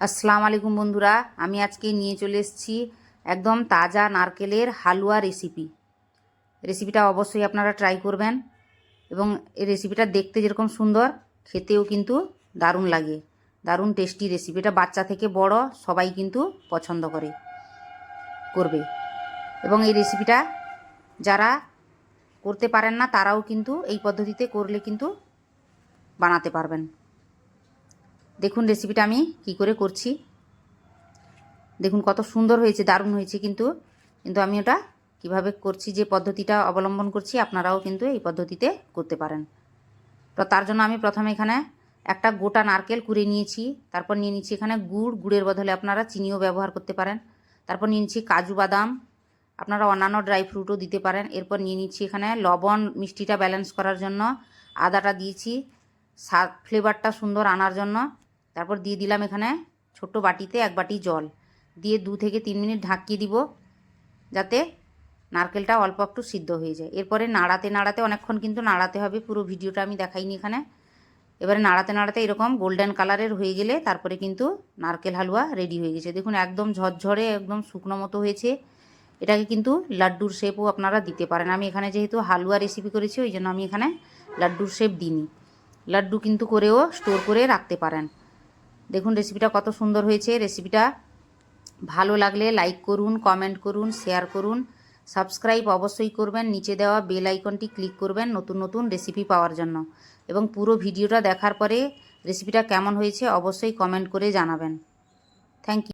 আসসালামু আলাইকুম বন্ধুরা, আমি আজকে নিয়ে চলে এসেছি একদম তাজা নারকেলের হালুয়া রেসিপি রেসিপিটা অবশ্যই আপনারা ট্রাই করবেন এবং এই রেসিপিটা দেখতে যেরকম সুন্দর, খেতেও কিন্তু দারুণ লাগে। দারুণ টেস্টি রেসিপিটা বাচ্চা থেকে বড়, সবাই কিন্তু পছন্দ করে, করবে। এবং এই রেসিপিটা যারা করতে পারেন না, তারাও কিন্তু এই পদ্ধতিতে করলে কিন্তু বানাতে পারবেন। দেখুন রেসিপিটা আমি কি করে করছি। দেখুন কত সুন্দর হয়েছে, দারুণ হয়েছে কিন্তু। কিন্তু আমি ওটা কীভাবে করছি, যে পদ্ধতিটা অবলম্বন করছি, আপনারাও কিন্তু এই পদ্ধতিতে করতে পারেন। তো তার জন্য আমি প্রথমে এখানে একটা গোটা নারকেল কুড়ে নিয়েছি, তারপর নিয়ে নিচ্ছি এখানে গুড়, গুড়ের বদলে আপনারা চিনিও ব্যবহার করতে পারেন। তারপর নিয়ে নিচ্ছি কাজু বাদাম, আপনারা অন্যান্য ড্রাই ফ্রুটও দিতে পারেন। এরপর নিয়ে নিচ্ছি এখানে লবণ, মিষ্টিটা ব্যালেন্স করার জন্য। আদাটা দিয়েছি, স্বাদ ফ্লেভারটা সুন্দর আনার জন্য। তারপর দিয়ে দিলাম এখানে ছোট্ট বাটিতে এক বাটি জল। দিয়ে দু থেকে তিন মিনিট ঢাকিয়ে দিব যাতে নারকেলটা অল্প একটু সিদ্ধ হয়ে যায়। এরপরে নাড়াতে নাড়াতে অনেকক্ষণ কিন্তু নাড়াতে হবে, পুরো ভিডিওটা আমি দেখাইনি এখানে। এবারে নাড়াতে নাড়াতে এরকম গোল্ডেন কালারের হয়ে গেলে তারপরে কিন্তু নারকেল হালুয়া রেডি হয়ে গেছে। দেখুন, একদম ঝরঝরে, একদম শুকনো মতো হয়েছে। এটাকে কিন্তু লাড্ডুর শেপও আপনারা দিতে পারেন। আমি এখানে যেহেতু হালুয়া রেসিপি করেছি, ওই জন্য আমি এখানে লাড্ডুর শেপ দিইনি। লাড্ডু কিন্তু করেও স্টোর করে রাখতে পারেন। দেখুন রেসিপিটা কত সুন্দর হয়েছে। রেসিপিটা ভালো লাগলে লাইক করুন কমেন্ট করুন শেয়ার করুন। সাবস্ক্রাইব অবশ্যই করবেন, নিচে দেওয়া বেল আইকনটি ক্লিক করবেন নতুন নতুন রেসিপি পাওয়ার জন্য। এবং পুরো ভিডিওটা দেখার পরে রেসিপিটা কেমন হয়েছে অবশ্যই কমেন্ট করে জানাবেন। Thank you